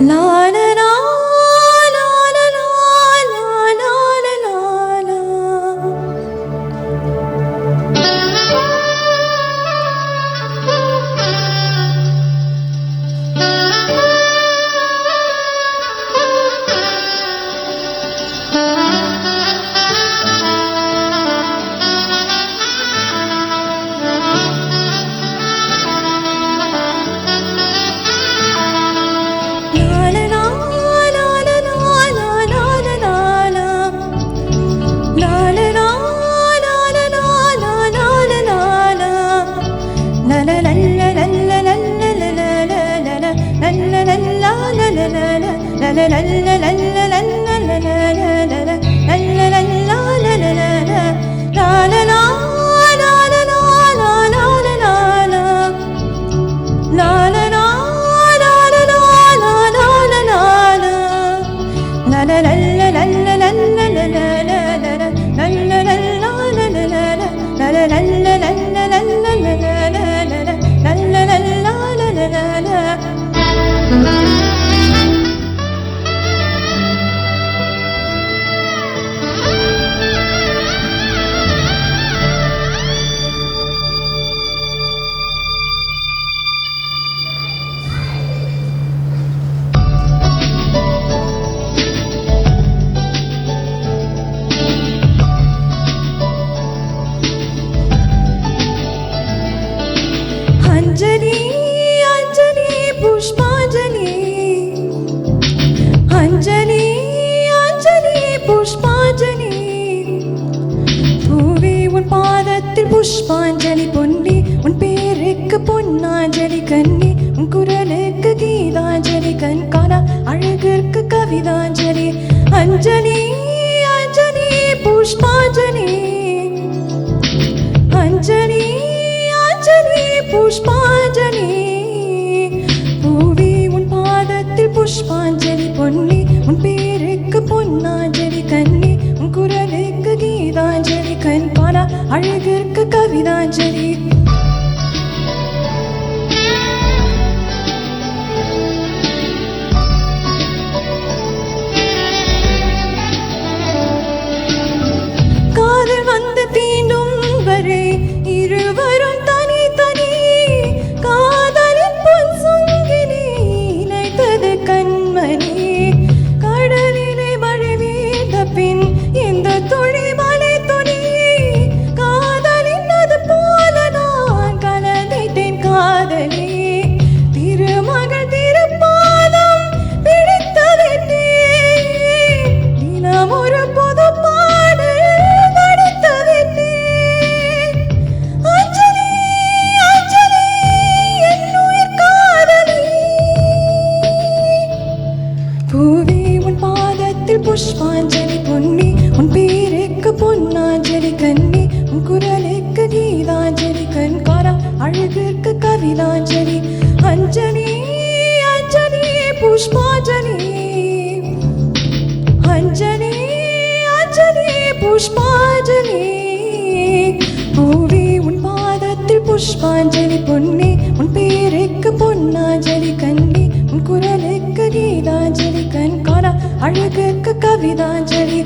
Lord. அஞ்சலி புஷ்பாஞ்சலி பொன்னி உன் பேருக்கு பொன்னாஞ்சலி கண்ணி உன் குரலுக்கு கீதாஞ்சலி கண்கானா அழகிற்கு கவிதாஞ்சலி. அஞ்சலி அஞ்சலி புஷ்பாஞ்சலி. அஞ்சலி அஞ்சலி புஷ்பாஞ்சலி. பூவி உன் பாதத்தில் புஷ்பாஞ்சலி பொன்னி உன் பேருக்கு பொன்னாஞ்சலி கண்ணி உன் குரலுக்கு கீதாஞ்சலி கண் அழகிற்கு அழகிற்கு கவிதாஞ்சலி காதல் புஷ்பாஞ்சலி அஞ்சலி அஞ்சலி புஷ்பாஞ்சலி பூவி உன் பாதத்தில் புஷ்பாஞ்சலி பொன்னே உன் பேருக்கு பொன்னாஞ்சலி கண்ணி உன் குரலுக்கு கீதாஞ்சலி கண்காரா அழகுக்கு கவிதாஞ்சலி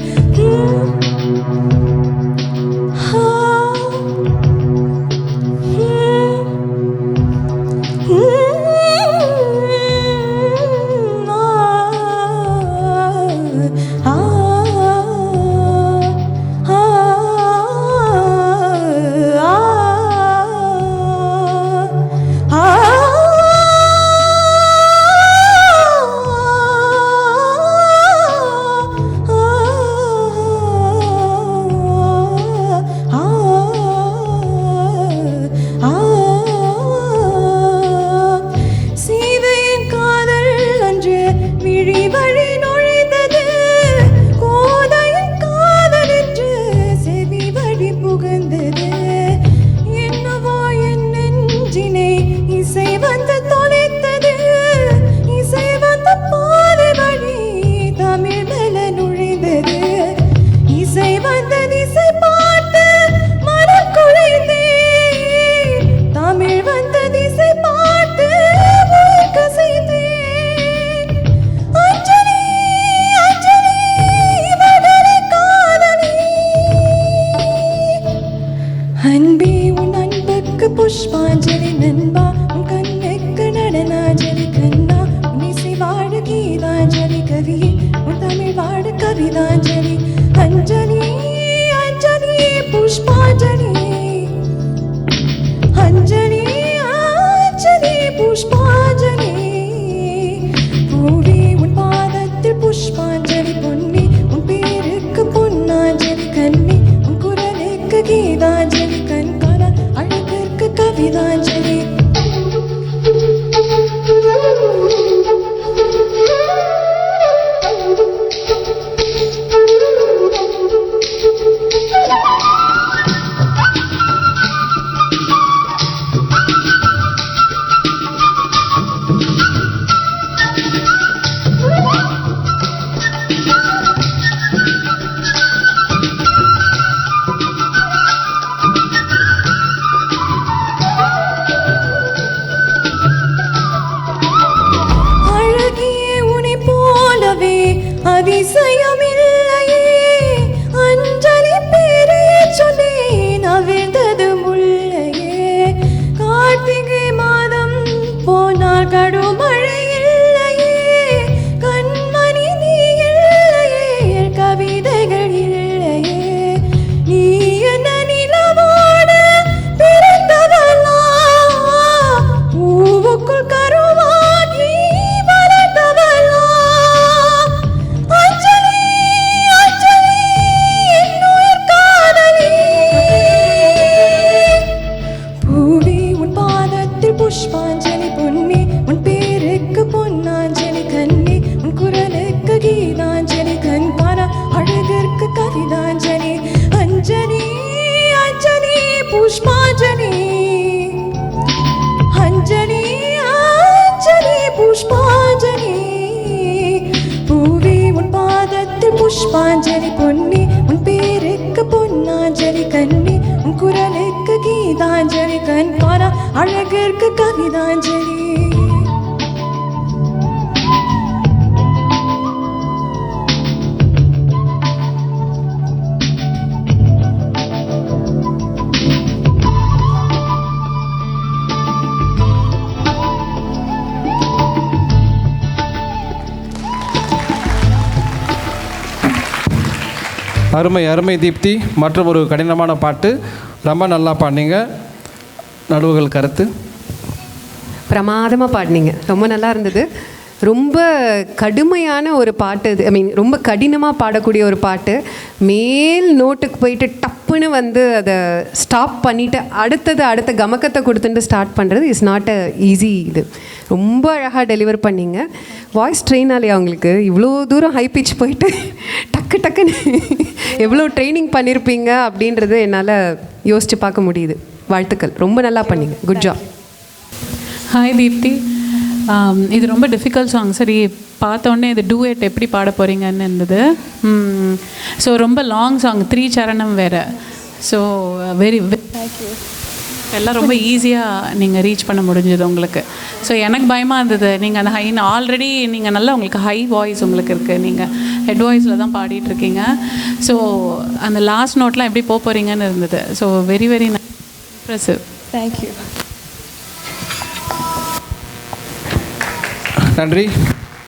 பூவி உன் பாதத்தில் புஷ்பாஞ்சலி பொன்னி உன் பேருக்கு பொன்னாஞ்சலி கண்ணி உன் குரலுக்கு கீதாஞ்சலி கண் காண அழகிற்கு கவிதாஞ்சலி. அருமை அருமை தீப்தி. மற்றும் ஒரு கடினமான பாட்டு. ரொம்ப நல்லா பாடினீங்க. நடுவுகள் கருத்து. பிரமாதமாக பாடினீங்க. ரொம்ப நல்லா இருந்தது. ரொம்ப கடுமையான ஒரு பாட்டு இது. ஐ மீன் ரொம்ப கடினமாக பாடக்கூடிய ஒரு பாட்டு. மேல் நோட்டுக்கு போயிட்டு டப்புன்னு வந்து அதை ஸ்டாப் பண்ணிவிட்டு அடுத்தது அடுத்த கமக்கத்தை கொடுத்துட்டு ஸ்டார்ட் பண்ணுறது இஸ் நாட் அ ஈஸி இது. ரொம்ப அழகாக டெலிவர் பண்ணிங்க. வாய்ஸ் ட்ரெயின் ஆலையா அவங்களுக்கு இவ்வளோ தூரம் ஹை பிச் போயிட்டு டக்கு டக்குன்னு எவ்வளோ ட்ரைனிங் பண்ணியிருப்பீங்க அப்படின்றது என்னால் யோசித்து பார்க்க முடியுது. வாழ்த்துக்கள். ரொம்ப நல்லா பண்ணீங்க. குட் ஜாப் ஹாய் தீப்தி இது ரொம்ப டிஃபிகல்ட் சாங் சரி பார்த்த உடனே இது டூயட் எப்படி பாட போகிறீங்கன்னு இருந்தது. ஸோ ரொம்ப லாங் சாங் த்ரீ சரணம் வேறு. ஸோ வெரி எல்லாம் ரொம்ப ஈஸியாக நீங்கள் ரீச் பண்ண முடிஞ்சது உங்களுக்கு. ஸோ எனக்கு பயமாக இருந்தது. நீங்கள் அந்த ஹை ஆல்ரெடி நீங்கள் நல்லா உங்களுக்கு ஹை வாய்ஸ் உங்களுக்கு இருக்குது நீங்கள் ஹெட் வாய்ஸில் தான் பாடிட்டு இருக்கீங்க. ஸோ அந்த லாஸ்ட் நோட்லாம் எப்படி போக போகிறீங்கன்னு இருந்தது. So very very impressive thank you நன்றி.